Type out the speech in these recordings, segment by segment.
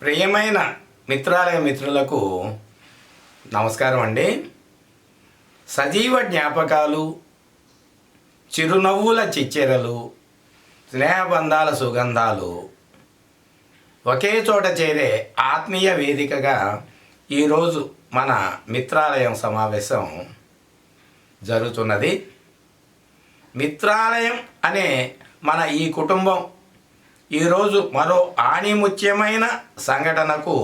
ప్రియమైన మిత్రాలయ మిత్రులకు నమస్కారం అండి. సజీవ జ్ఞాపకాలు చిరునవ్వుల చిచ్చెరలు స్నేహబంధాల సుగంధాలు ఒకే చోట చేరే ఆత్మీయ వేదికగా ఈరోజు మన మిత్రాలయం సమావేశం జరుగుతున్నది. మిత్రాలయం అనే మన ఈ కుటుంబం ఈరోజు మరో ఆణిముత్యమైన సంఘటనకు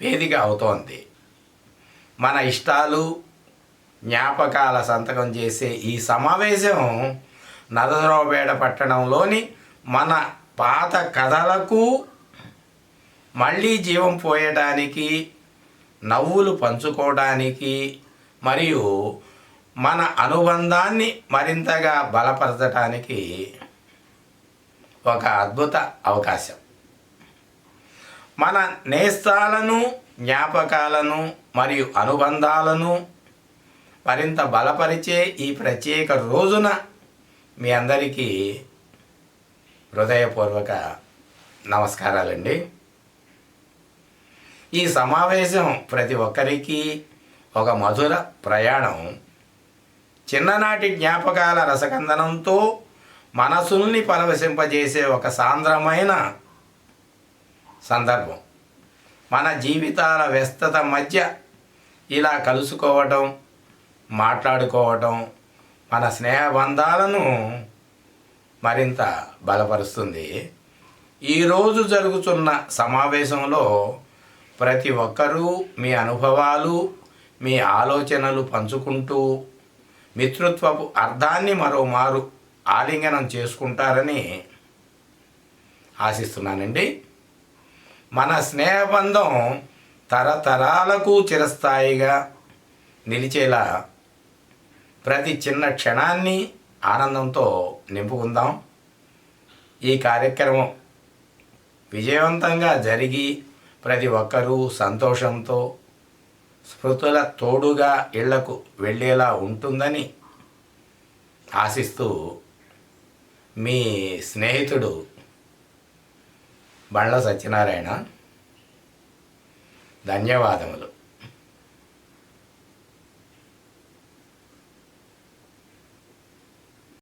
వేదిక అవుతోంది. మన ఇష్టాలు జ్ఞాపకాల సంతకం చేసే ఈ సమావేశం నరసరావుపేట పట్టణంలోని మన పాత కథలకు మళ్ళీ జీవం పోయడానికి నవ్వులు పంచుకోవడానికి మరియు మన అనుబంధాన్ని మరింతగా బలపరచడానికి ఒక అద్భుత అవకాశం. మన నేస్తాలను జ్ఞాపకాలను మరియు అనుబంధాలను మరింత బలపరిచే ఈ ప్రత్యేక రోజున మీ అందరికీ హృదయపూర్వక నమస్కారాలండి. ఈ సమావేశం ప్రతి ఒక్కరికి ఒక మధుర ప్రయాణం. చిన్ననాటి జ్ఞాపకాల రసకందనంతో మనసుల్ని పరవశింపజేసే ఒక సాంద్రమైన సందర్భం. మన జీవితాల వ్యస్తత మధ్య ఇలా కలుసుకోవటం మాట్లాడుకోవటం మన స్నేహబంధాలను మరింత బలపరుస్తుంది. ఈరోజు జరుగుతున్న సమావేశంలో ప్రతి ఒక్కరూ మీ అనుభవాలు మీ ఆలోచనలు పంచుకుంటూ మిత్రుత్వపు అర్థాన్ని మరోమారు ఆలింగనం చేసుకుంటారని ఆశిస్తున్నానండి. మన స్నేహబంధం తరతరాలకు చిరస్థాయిగా నిలిచేలా ప్రతి చిన్న క్షణాన్ని ఆనందంతో నింపుకుందాం. ఈ కార్యక్రమం విజయవంతంగా జరిగి ప్రతి ఒక్కరూ సంతోషంతో స్మృతుల తోడుగా ఇళ్ళకు వెళ్ళేలా ఉంటుందని ఆశిస్తూ మీ స్నేహితుడు బండ్ల సత్యనారాయణ. ధన్యవాదములు.